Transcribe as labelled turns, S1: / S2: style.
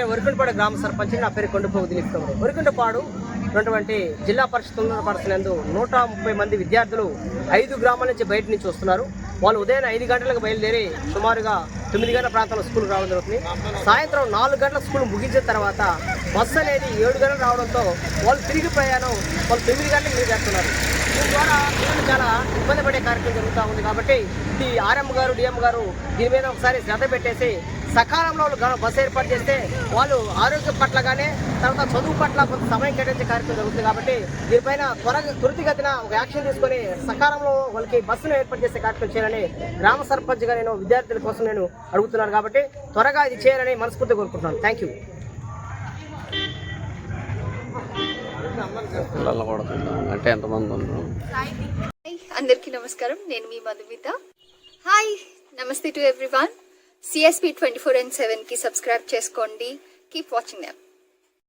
S1: అంటే వరికుంటపాడు గ్రామ సర్పంచ్ నా పేరు కొండపోగు దిలీప్ కౌరు. వరికుంటపాడు ఉన్నటువంటి జిల్లా పరిషత్ ఉన్నత పరిస్థితులందు నూట ముప్పై మంది విద్యార్థులు ఐదు గ్రామాల నుంచి బయట నుంచి వస్తున్నారు. వాళ్ళు ఉదయం ఐదు గంటలకు బయలుదేరి సుమారుగా తొమ్మిది గంటల ప్రాంతంలో స్కూల్ రావడం జరుగుతుంది. సాయంత్రం నాలుగు గంటల స్కూల్ ముగించిన తర్వాత బస్సు అనేది ఏడు గంటలు రావడంతో వాళ్ళు తిరిగి ప్రయాణం వాళ్ళు తొమ్మిది గంటలకు మీరు చేస్తున్నారు దీని ద్వారా పిల్లలు చాలా ఇబ్బంది పడే కార్యక్రమం జరుగుతూ ఉంది కాబట్టి ఈ ఆర్ఎం గారు డిఎం గారు దీని మీద ఒకసారి శ్రద్ధ పెట్టేసి సకాలంలో వాళ్ళు బస్సు ఏర్పాటు చేస్తే వాళ్ళు ఆరోగ్యం పట్ల కానీ తర్వాత చదువు పట్ల కొంత సమయం కేటాయించే కార్యక్రమం జరుగుతుంది కాబట్టి దీనిపైన త్వరగా త్వరితగతిన ఒక యాక్షన్ తీసుకొని సకాలంలో వాళ్ళకి బస్సును ఏర్పాటు చేసే కార్యక్రమం చేయాలని గ్రామ సర్పంచ్గా నేను విద్యార్థుల కోసం నేను అడుగుతున్నాను కాబట్టి త్వరగా ఇది చేయాలని మనస్ఫూర్తి కోరుకుంటున్నాను. థ్యాంక్ యూ
S2: పిల్లలు కూడా అంటే ఎంతమంది ఉన్నారు?
S3: అందరికీ నమస్కారం. నేను మీ మధుమిత. హాయ్ నమస్తే to everyone CSP twenty four and సెవెన్కి సబ్స్క్రైబ్ చేసుకోండి. Keep watching them